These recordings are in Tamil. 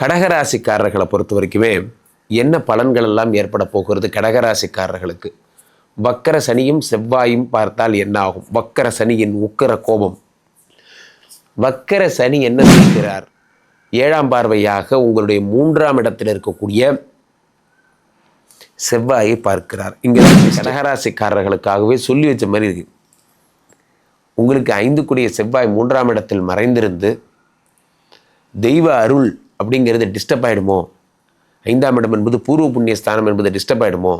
கடகராசிக்காரர்களை பொறுத்த வரைக்குமே என்ன பலன்கள் எல்லாம் ஏற்பட போகிறது கடகராசிக்காரர்களுக்கு? வக்கர சனியும் செவ்வாயும் பார்த்தால் என்ன ஆகும் வக்கர சனியின் உக்கர கோபம். வக்கர சனி என்ன செய்கிறார்? ஏழாம் பார்வையாக உங்களுடைய மூன்றாம் இடத்தில் இருக்கக்கூடிய செவ்வாயை பார்க்கிறார். இங்கே கடகராசிக்காரர்களுக்காகவே சொல்லி வச்ச மாதிரி இருக்கு. உங்களுக்கு ஐந்து கூடிய செவ்வாய் மூன்றாம் இடத்தில் மறைந்திருந்து தெய்வ அருள் அப்படிங்கிறது டிஸ்டர்ப் ஆகிடுமோ ஐந்தாம் இடம் என்பது பூர்வ புண்ணிய ஸ்தானம் என்பது டிஸ்டர்ப் ஆகிடுமோ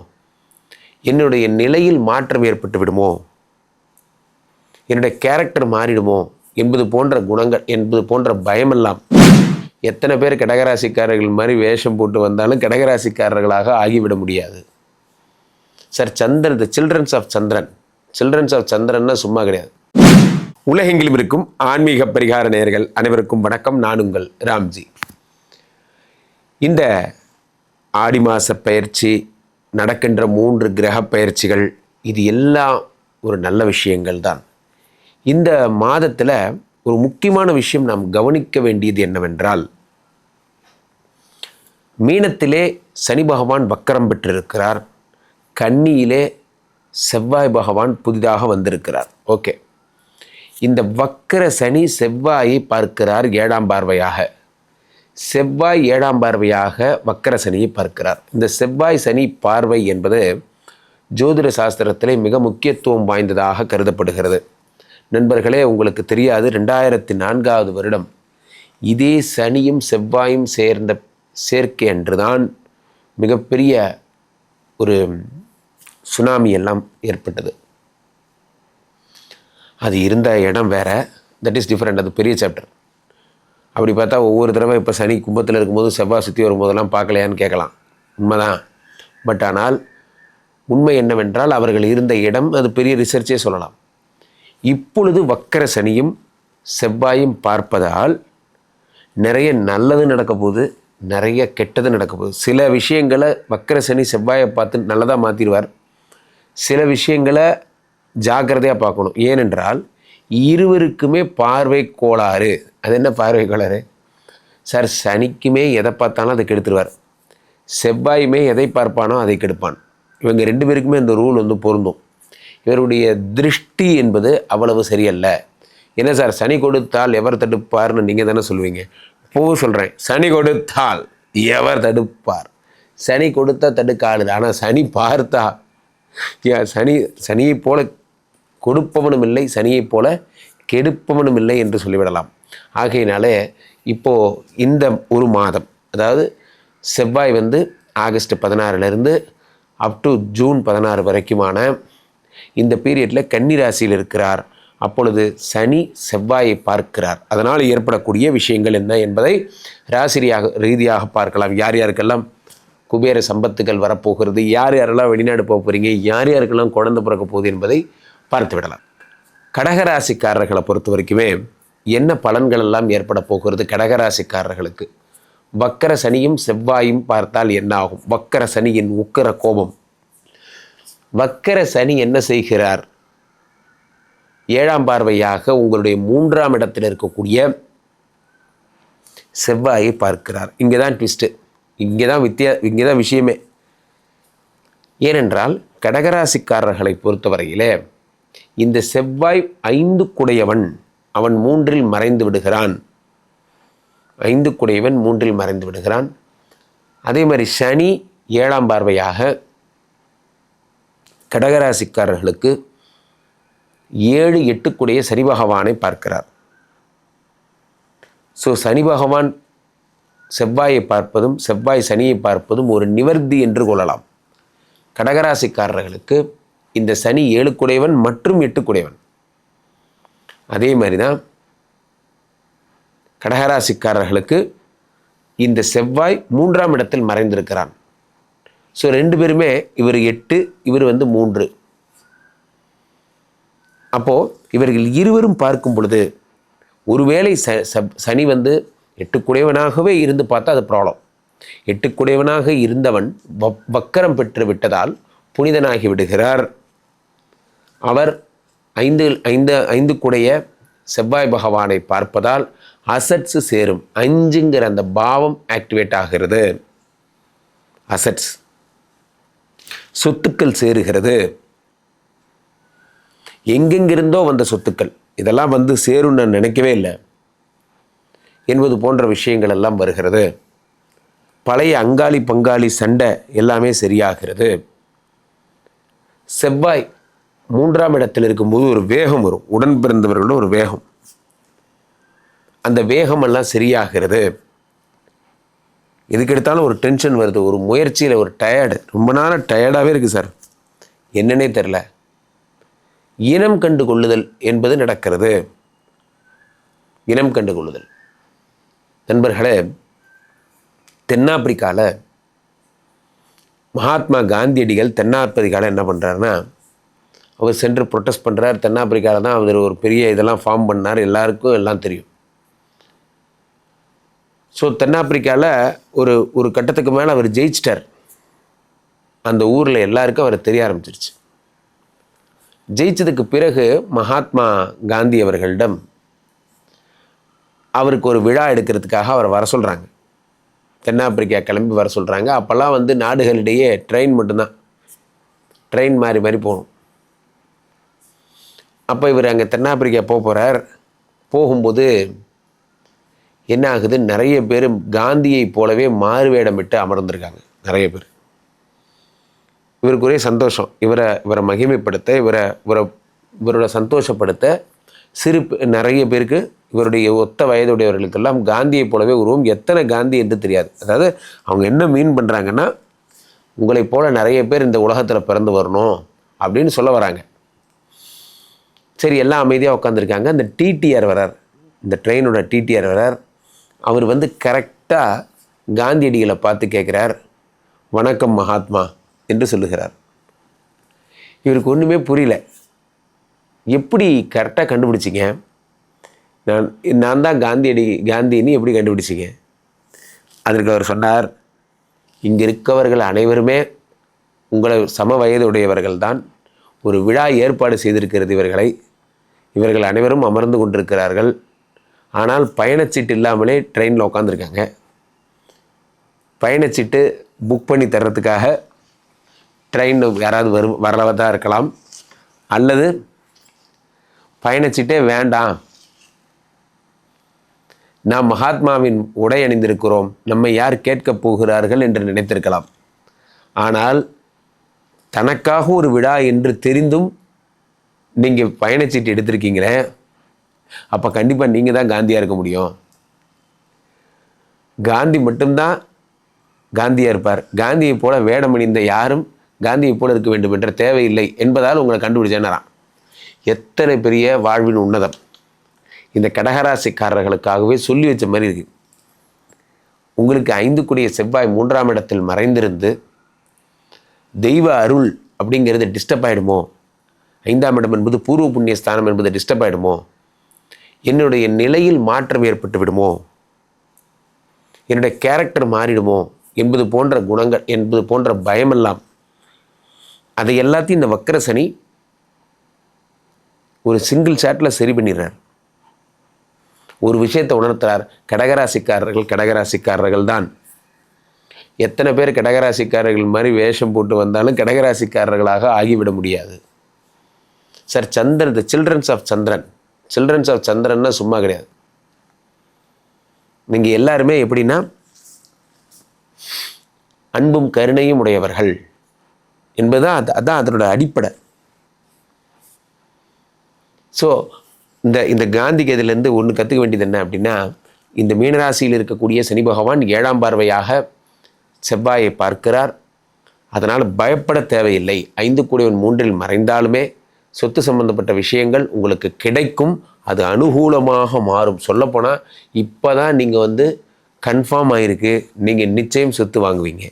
என்னுடைய நிலையில் மாற்றம் ஏற்பட்டு விடுமோ? என்னுடைய கேரக்டர் மாறிடுமோ? என்பது போன்ற குணங்கள் என்பது போன்ற பயமெல்லாம் எத்தனை பேர் கடகராசிக்காரர்கள் மாதிரி வேஷம் போட்டு வந்தாலும் கடகராசிக்காரர்களாக ஆகிவிட முடியாது. Sir Chandran the children of Chandran. Children of சந்திரன்னா சும்மா கிடையாது. உலகெங்கிலும் இருக்கும் ஆன்மீக பரிகார நேர்கள் அனைவருக்கும் வணக்கம். நான் உங்கள் ராம்ஜி. இந்த ஆடி மாத பயிற்சி நடக்கின்ற மூன்று கிரக பயிற்சிகள் இது எல்லாம் ஒரு நல்ல விஷயங்கள் தான். இந்த மாதத்தில் ஒரு முக்கியமான விஷயம் நாம் கவனிக்க வேண்டியது என்னவென்றால் மீனத்திலே சனி பகவான் வக்கரம் பெற்றிருக்கிறார். கன்னியிலே செவ்வாய் பகவான் புதிதாக வந்திருக்கிறார். ஓகே. இந்த வக்கர சனி செவ்வாயை பார்க்கிறார் ஏழாம் பார்வையாக. செவ்வாய் ஏழாம் பார்வையாக வக்கர சனியை பார்க்கிறார். இந்த செவ்வாய் சனி பார்வை என்பது ஜோதிட சாஸ்திரத்திலே மிக முக்கியத்துவம் வாய்ந்ததாக கருதப்படுகிறது. நண்பர்களே உங்களுக்கு தெரியாது ரெண்டாயிரத்தி நான்காவது வருடம் இதே சனியும் செவ்வாயும் சேர்ந்த சேர்க்கை அன்றுதான் மிகப்பெரிய ஒரு சுனாமி எல்லாம் ஏற்பட்டது. அது இருந்த இடம் வேற. தட் இஸ் டிஃப்ரெண்ட் அது பெரிய சாப்டர் அப்படி பார்த்தா ஒவ்வொரு தடவை இப்போ சனி கும்பத்தில் இருக்கும்போது செவ்வாய் சுற்றி வரும்போதெல்லாம் பார்க்கலையான்னு கேட்கலாம். உண்மைதான். பட் ஆனால் உண்மை என்னவென்றால் அவர்கள் இருந்த இடம் அது பெரிய ரிசர்ச்சே சொல்லலாம். இப்பொழுது வக்கர சனியும் செவ்வாயும் பார்ப்பதால் நிறைய நல்லது நடக்க போகுது நிறைய கெட்டது நடக்க போகுது. சில விஷயங்களை வக்கர சனி செவ்வாயை பார்த்து நல்லதாக மாற்றிடுவார் சில விஷயங்களை ஜாக்கிரதையாக பார்க்கணும். ஏனென்றால் இருவருக்குமே பார்வை கோளாறு. அது என்ன பார்வை கோளாறு? சார் சனிக்குமே எதை பார்த்தாலும் அதை கெடுத்துருவார். செவ்வாயுமே எதை பார்ப்பானோ அதை கெடுப்பான். இவங்க ரெண்டு பேருக்குமே இந்த ரூல் வந்து பொருந்தும். இவருடைய திருஷ்டி என்பது அவ்வளவு சரியல்ல. என்ன சார் சனி கொடுத்தால் எவர் தடுப்பார்னு நீங்கள் தானே சொல்லுவீங்க? இப்போவும் சொல்கிறேன் சனி கொடுத்தால் எவர் தடுப்பார்? சனி கொடுத்தா தடுக்க ஆளுது. ஆனால் சனி பார்த்தா சனி சனியை போல கொடுப்பவனும் இல்லை சனியைப் போல கெடுப்பவனும் இல்லை என்று சொல்லிவிடலாம். ஆகையினாலே இப்போது இந்த ஒரு மாதம் அதாவது செவ்வாய் வந்து ஆகஸ்ட் பதினாறுலேருந்து அப் டு ஜூன் பதினாறு வரைக்குமான இந்த பீரியடில் கன்னிராசியில் இருக்கிறார். அப்பொழுது சனி செவ்வாயை பார்க்கிறார். அதனால் ஏற்படக்கூடிய விஷயங்கள் என்ன என்பதை ராசிரியாக ரீதியாக பார்க்கலாம். யார் யாருக்கெல்லாம் குபேர சம்பத்துகள் வரப்போகிறது யார் யாரெல்லாம் வெளிநாடு போக போகிறீங்க யார் யாருக்கெல்லாம் குழந்தை பிறக்க போகுது என்பதை பார்த்து விடலாம் கடகராசிக்காரர்களை பொறுத்த வரைக்குமே என்ன பலன்கள் எல்லாம் ஏற்பட போகிறது கடகராசிக்காரர்களுக்கு? வக்கர சனியும் செவ்வாயும் பார்த்தால் என்ன ஆகும்? வக்கர சனியின் உக்கர கோபம். வக்கர சனி என்ன செய்கிறார்? ஏழாம் பார்வையாக உங்களுடைய மூன்றாம் இடத்தில் இருக்கக்கூடிய செவ்வாயை பார்க்கிறார். இங்கே தான் ட்விஸ்ட்டு இங்கே தான் வித்தியா இங்கே தான் விஷயமே. ஏனென்றால் கடகராசிக்காரர்களை பொறுத்தவரையிலே இந்த செவ்வாய் ஐந்து குடையவன் அவன் மூன்றில் மறைந்து விடுகிறான். ஐந்து குடையவன் மூன்றில் மறைந்து விடுகிறான். அதே மாதிரி சனி ஏழாம் பார்வையாக கடகராசிக்காரர்களுக்கு ஏழு எட்டுக்குடைய சனி பகவானை பார்க்கிறார். ஸோ சனி பகவான் செவ்வாயை பார்ப்பதும் செவ்வாய் சனியை பார்ப்பதும் ஒரு நிவர்த்தி என்று கொள்ளலாம். கடகராசிக்காரர்களுக்கு இந்த சனி ஏழுக்குடையவன் மற்றும் எட்டுக்குடையவன். அதே மாதிரி தான் கடகராசிக்காரர்களுக்கு இந்த செவ்வாய் மூன்றாம் இடத்தில் மறைந்திருக்கிறான். ஸோ ரெண்டு பேருமே இவர் எட்டு இவர் வந்து மூன்று. அப்போது இவர்கள் இருவரும் பார்க்கும் பொழுது ஒருவேளை ச சனி வந்து எட்டுக்குடையவனாகவே இருந்து பார்த்தா அது ப்ராப்ளம் எட்டுக்குடையவனாக இருந்தவன் வக்கரம் பெற்று விட்டதால் புனிதனாகி விடுகிறார். அவர் ஐந்து ஐந்து ஐந்து கூடைய செவ்வாய் பகவானை பார்ப்பதால் அசட்ஸ் சேரும். அஞ்சுங்கிற அந்த பாவம் ஆக்டிவேட் ஆகிறது. அசட்ஸ் சொத்துக்கள் சேருகிறது. எங்கெங்கிருந்தோ வந்த சொத்துக்கள். இதெல்லாம் வந்து சேரும் நான் நினைக்கவே இல்லை. என்பது போன்ற விஷயங்கள் எல்லாம் வருகிறது. பழைய அங்காளி பங்காளி சண்டை எல்லாமே சரியாகிறது. செவ்வாய் மூன்றாம் இடத்தில் இருக்கும்போது ஒரு வேகம் வரும். உடன் பிறந்தவர்களோட ஒரு வேகம். அந்த வேகமெல்லாம் சரியாகிறது. எதுக்கு எடுத்தாலும் ஒரு டென்ஷன் வருது. ஒரு முயற்சியில் ஒரு டயர்டு ரொம்ப நாளாக டயர்டாகவே இருக்குது சார். என்னன்னே தெரில இனம் கண்டு கொள்ளுதல் என்பது நடக்கிறது. இனம் கண்டு கொள்ளுதல் நண்பர்களே தென்னாப்பிரிக்காவில் மகாத்மா காந்தியடிகள் தென்னாப்பிரிக்காவில் என்ன பண்ணுறாருன்னா அவர் சென்று ப்ரொட்டஸ்ட் பண்ணுறார் தென்னாப்பிரிக்காவில் தான் அவர் ஒரு பெரிய இதெல்லாம் ஃபார்ம் பண்ணார். எல்லாருக்கும் எல்லாம் தெரியும். ஸோ தென்னாப்பிரிக்காவில் ஒரு ஒரு கட்டத்துக்கு மேலே அவர் ஜெயிச்சிட்டார். அந்த ஊரில் எல்லாருக்கும் அவரை தெரிய ஆரம்பிச்சிருச்சு. ஜெயிச்சதுக்கு பிறகு மகாத்மா காந்தி அவர்களிடம் அவருக்கு ஒரு விழா எடுக்கிறதுக்காக அவரை வர சொல்கிறாங்க தென்னாப்பிரிக்கா கிளம்பி வர சொல்கிறாங்க அப்போல்லாம் வந்து நாடுகளிடையே ட்ரெயின் மட்டும்தான். ட்ரெயின் மாறி மாறி போகணும். அப்போ இவர் அங்கே தென்னாப்பிரிக்கா போக போகிறார் போகும்போது என்ன ஆகுது? நிறைய பேர் காந்தியை போலவே மாறுவேடமிட்டு அமர்ந்திருக்காங்க. நிறைய பேர். இவருக்கு ஒரே சந்தோஷம். இவரை இவரை மகிமைப்படுத்த இவரை இவரை இவரோட சந்தோஷப்படுத்த சிறு நிறைய பேருக்கு இவருடைய ஒத்த வயதுடையவர்களுக்கெல்லாம் காந்தியை போலவே உருவம் எத்தனை காந்தி என்று தெரியாது. அதாவது அவங்க என்ன மீன் பண்ணுறாங்கன்னா உங்களைப் போல நிறைய பேர் இந்த உலகத்தில் பிறந்து வரணும் அப்படின்னு சொல்ல வராங்க. சரி எல்லாம் அமைதியாக உட்காந்துருக்காங்க அந்த டிடிஆர் வரார். இந்த ட்ரெயினோட டிடிஆர் வரார். அவர் வந்து கரெக்டாக காந்தியடிகளை பார்த்து கேட்குறார். வணக்கம் மகாத்மா என்று சொல்லுகிறார். இவருக்கு ஒன்றுமே புரியல. எப்படி கரெக்டாக கண்டுபிடிச்சிங்க? நான் நான் தான் காந்தியடி காந்தின்னு எப்படி கண்டுபிடிச்சிங்க? அதற்கு அவர் சொன்னார் இங்கே இருக்கவர்கள் அனைவருமே உங்களை சம வயதுடையவர்கள் தான் ஒரு விழா ஏற்பாடு செய்திருக்கிறது இவர்களை. இவர்கள் அனைவரும் அமர்ந்து கொண்டிருக்கிறார்கள். ஆனால் பயணச்சீட்டு இல்லாமலே ட்ரெயினில் உட்காந்துருக்காங்க பயணச்சீட்டு புக் பண்ணி தர்றதுக்காக ட்ரெயின் யாராவது வரும் வரவதாக இருக்கலாம். அல்லது பயணச்சீட்டே வேண்டாம். நாம் மகாத்மாவின் உடை அணிந்திருக்கிறோம். நம்மை யார் கேட்கப் போகிறார்கள் என்று நினைத்திருக்கலாம். ஆனால் தனக்காக ஒரு விழா என்று தெரிந்தும் நீங்கள் பயணச்சீட்டு எடுத்திருக்கீங்களே அப்போ கண்டிப்பாக நீங்கள் தான் காந்தியாக இருக்க முடியும். காந்தி மட்டும்தான் காந்தியாக இருப்பார். காந்தியை போல வேடம் அணிந்த யாரும் காந்தியை போல இருக்க வேண்டும் என்ற தேவையில்லை என்பதால் உங்களை கண்டுபிடிச்சேன்னாராம் எத்தனை பெரிய வாழ்வின் உன்னதம். இந்த கடகராசிக்காரர்களுக்காகவே சொல்லி வச்ச மாதிரி இருக்கு. உங்களுக்கு ஐந்து கூடிய செவ்வாய் மூன்றாம் இடத்தில் மறைந்திருந்து தெய்வ அருள் அப்படிங்கிறது டிஸ்டர்ப் ஆகிடுமோ ஐந்தாம் இடம் என்பது பூர்வ புண்ணிய ஸ்தானம் என்பது டிஸ்டர்ப் ஆகிடுமோ என்னுடைய நிலையில் மாற்றம் ஏற்பட்டு விடுமோ? என்னுடைய கேரக்டர் மாறிடுமோ? என்பது போன்ற குணங்கள் என்பது போன்ற பயமெல்லாம். அதை எல்லாத்தையும் இந்த வக்கர சனி ஒரு சிங்கிள் சாட்டில் சரி பண்ணிடுறார். ஒரு விஷயத்தை உணர்த்துறார். கடகராசிக்காரர்கள் கடகராசிக்காரர்கள் தான். எத்தனை பேர் கடகராசிக்காரர்கள் மாதிரி வேஷம் போட்டு வந்தாலும் கடகராசிக்காரர்களாக ஆகிவிட முடியாது. Sir Chandran the children of Chandran children of சந்திரன்னா சும்மா கிடையாது. நீங்கள் எல்லாருமே எப்படின்னா அன்பும் கருணையும் உடையவர்கள் என்பதுதான் அது அதான் அதனோட அடிப்படை. ஸோ இந்த இந்த காந்தி கதிலேருந்து ஒன்று கற்றுக்க வேண்டியது என்ன அப்படின்னா இந்த மீனராசியில் இருக்கக்கூடிய சனி பகவான் ஏழாம் பார்வையாக செவ்வாயை பார்க்கிறார். அதனால் பயப்பட தேவையில்லை. ஐந்து கூடியவன் மூன்றில் மறைந்தாலுமே சொத்து சம்பந்தப்பட்ட விஷயங்கள் உங்களுக்கு கிடைக்கும் அது அனுகூலமாக மாறும். சொல்லப்போனால் இப்போ தான் நீங்கள் வந்து கன்ஃபார்ம் ஆகிருக்கு நீங்கள் நிச்சயம் சொத்து வாங்குவீங்க.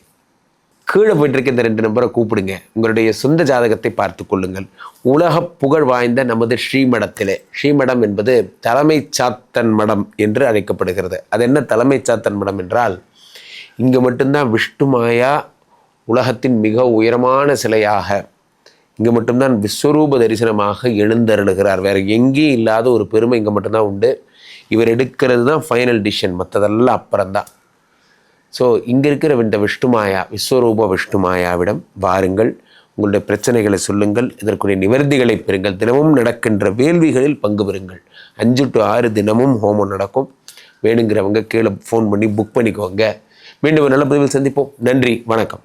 கீழே போயிட்டுருக்க இந்த ரெண்டு நம்பரை கூப்பிடுங்க. உங்களுடைய சொந்த ஜாதகத்தை பார்த்து கொள்ளுங்கள். உலக புகழ் வாய்ந்த நமது ஸ்ரீமடத்திலே. ஸ்ரீமடம் என்பது தலைமை சாத்தன் மடம் என்று அழைக்கப்படுகிறது. அது என்ன தலைமை சாத்தன் மடம் என்றால் இங்கே மட்டும்தான் விஷ்ணுமாயா உலகத்தின் மிக உயரமான சிலையாக இங்கே மட்டும்தான் விஸ்வரூப தரிசனமாக எழுந்தருளுகிறார். வேறு எங்கேயும் இல்லாத ஒரு பெருமை இங்கே மட்டும்தான் உண்டு. இவர் எடுக்கிறது தான் ஃபைனல் டிசிஷன் மற்றதெல்லாம் அப்புறம்தான். ஸோ இங்கே இருக்கிற இந்த விஷ்ணுமாயா விஸ்வரூப விஷ்ணுமாயாவிடம் வாருங்கள். உங்களுடைய பிரச்சனைகளை சொல்லுங்கள். இதற்குரிய நிவர்த்திகளை பெறுங்கள். தினமும் நடக்கின்ற வேள்விகளில் பங்கு பெறுங்கள். அஞ்சு டு ஆறு தினமும் ஹோமம் நடக்கும். வேணுங்கிறவங்க கீழே ஃபோன் பண்ணி புக் பண்ணிக்கோங்க. மீண்டும் ஒரு நல்ல பதிவில் சந்திப்போம். நன்றி. வணக்கம்.